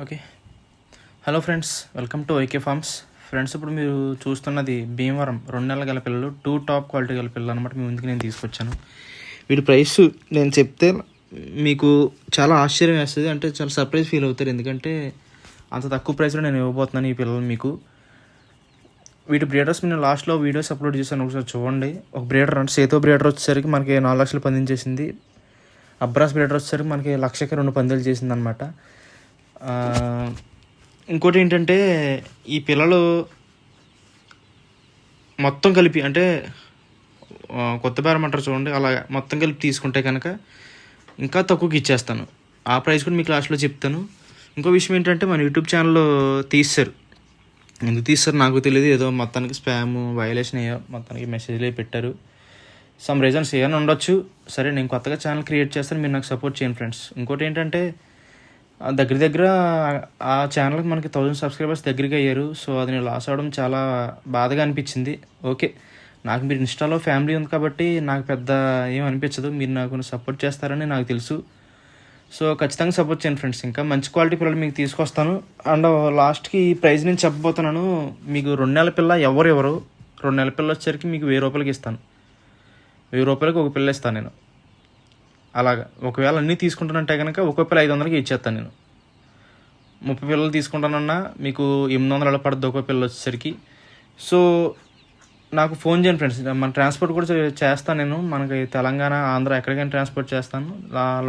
Okay hello friends welcome to okay farms friends ఇప్పుడు మీరు చూస్తున్నది భీమవరం. రెండు నెలల గల పిల్లలు టూ టాప్ క్వాలిటీ గల పిల్లలు అనమాట మీ ముందుకు నేను తీసుకొచ్చాను. వీటి ప్రైస్ నేను చెప్తే మీకు చాలా ఆశ్చర్యం వేస్తుంది అంటే చాలా సర్ప్రైజ్ ఫీల్ అవుతారు. ఎందుకంటే అంత తక్కువ ప్రైస్లో నేను ఇవ్వబోతున్నాను ఈ పిల్లలు మీకు. వీటి బ్రీడర్స్ నేను లాస్ట్లో వీడియోస్ అప్లోడ్ చేశాను ఒకసారి చూడండి. ఒక బ్రీడర్ అంటే సేతో బ్రీడర్ వచ్చేసరికి మనకి నాలుగు లక్షలు పందించేసింది. అబ్రాస్ బ్రీడర్ వచ్చేసరికి మనకి లక్షకి రెండు పందులు చేసింది అనమాట ఇంకోటి ఏంటంటే ఈ పిల్లలు మొత్తం కలిపి అంటే కొత్త బేరం అంటారు చూడండి అలా మొత్తం కలిపి తీసుకుంటే కనుక ఇంకా తక్కువకి ఇచ్చేస్తాను. ఆ ప్రైస్ కూడా మీ క్లాస్లో చెప్తాను. ఇంకో విషయం ఏంటంటే మన యూట్యూబ్ ఛానల్లో తీస్తారు. ఎందుకు తీస్తారు నాకు తెలియదు ఏదో మొత్తానికి స్పామ్ వైలేషన్ అయ్యో మొత్తానికి మెసేజ్లు పెట్టారు. సమ్ రీజన్స్ ఏమైనా ఉండొచ్చు. సరే నేను కొత్తగా ఛానల్ క్రియేట్ చేస్తాను మీరు నాకు సపోర్ట్ చేయండి ఫ్రెండ్స్ ఇంకోటి ఏంటంటే దగ్గర దగ్గర ఆ ఛానల్కి మనకి థౌజండ్ సబ్స్క్రైబర్స్ దగ్గరికి అయ్యారు. సో అది నేను లాస్ అవడం చాలా బాధగా అనిపించింది. ఓకే. నాకు మీరు ఇన్స్టాలో ఫ్యామిలీ ఉంది కాబట్టి నాకు పెద్ద ఏం అనిపించదు. మీరు నాకు సపోర్ట్ చేస్తారని నాకు తెలుసు. సో ఖచ్చితంగా సపోర్ట్ చేయండి ఫ్రెండ్స్ ఇంకా మంచి క్వాలిటీ పిల్లలు మీకు తీసుకొస్తాను. అండ్ లాస్ట్కి ఈ ప్రైజ్ నేను చెప్పబోతున్నాను. మీకు రెండు నెలల పిల్ల ఎవరు ఎవరు రెండు నెలల పిల్ల వచ్చేసరికి మీకు వెయ్యి రూపాయలకి ఇస్తాను. వెయ్యి రూపాయలకి ఒక పిల్ల ఇస్తాను నేను. అలాగా. ఒకవేళ అన్నీ తీసుకుంటానంటే కనుక ఒక్కో పిల్ల ఐదు వందలకి ఇచ్చేస్తాను నేను. ముప్పై పిల్లలు తీసుకుంటానన్నా మీకు ఎనిమిది వందల పడుతుంది ఒక్కో పిల్ల వచ్చేసరికి. సో నాకు ఫోన్ చేయండి ఫ్రెండ్స్. మన ట్రాన్స్పోర్ట్ కూడా చేస్తాను నేను. మనకి తెలంగాణ ఆంధ్ర ఎక్కడికైనా ట్రాన్స్పోర్ట్ చేస్తాను. ఆ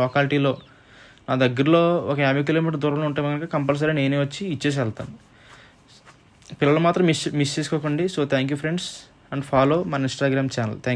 నా దగ్గరలో ఒక యాభై కిలోమీటర్ దూరంలో ఉంటే కనుక కంపల్సరీ నేనే వచ్చి ఇచ్చేసి వెళ్తాను. పిల్లలు మాత్రం మిస్ మిస్ చేసుకోకండి. So thank you friends. And follow మన ఇన్స్టాగ్రామ్ ఛానల్. థ్యాంక్